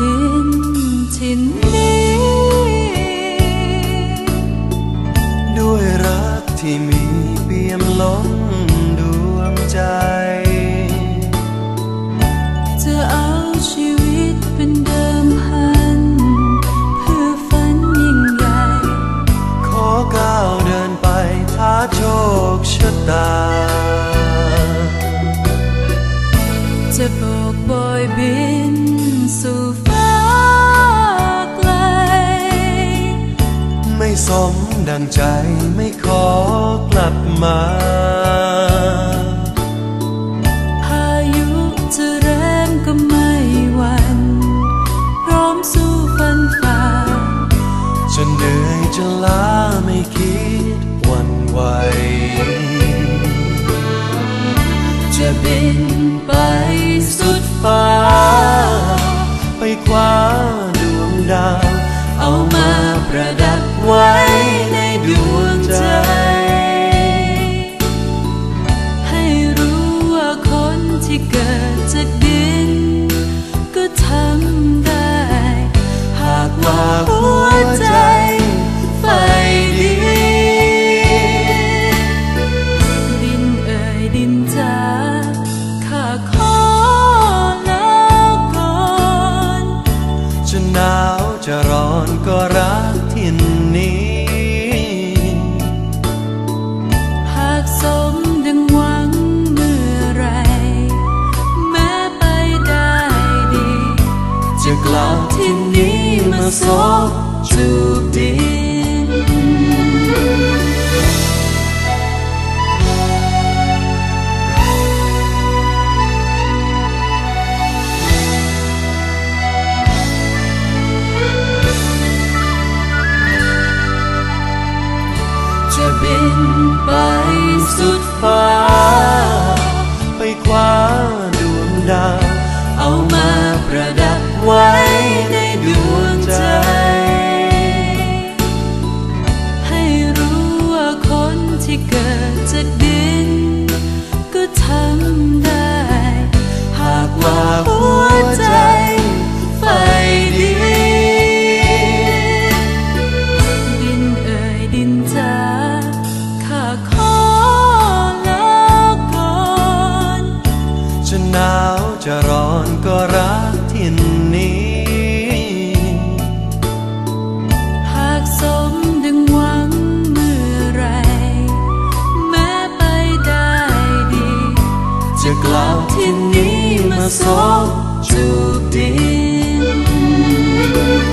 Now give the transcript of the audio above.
ดินถิ่นนี้ ด้วยรักที่มีเปี่ยมล้นดวงใจ จะเอาชีวิตเป็นเดิมพัน เพื่อฝันยิ่งใหญ่ ขอก้าวเดินไปท้าโชคชะตา สู่ฟ้าไกล ไม่สมดังใจไม่ขอกลับมาพายุจะแรงก็ไม่หวั่นพร้อมสู้ฟันฝ่าจะเหนื่อยจะลาไม่คิดวันไหวจะบิน ใจไฟดีดินเอ่ยดินจ้าข้าขอลาก่อนจะหนาวจะร้อนก็รักทินนี้ หากสมดังหวังเมื่อไร แม้ไปได้ดี จะกลับที่นี้มาสบ จูบดิน จะกลับที่นี้มาสองจูดิน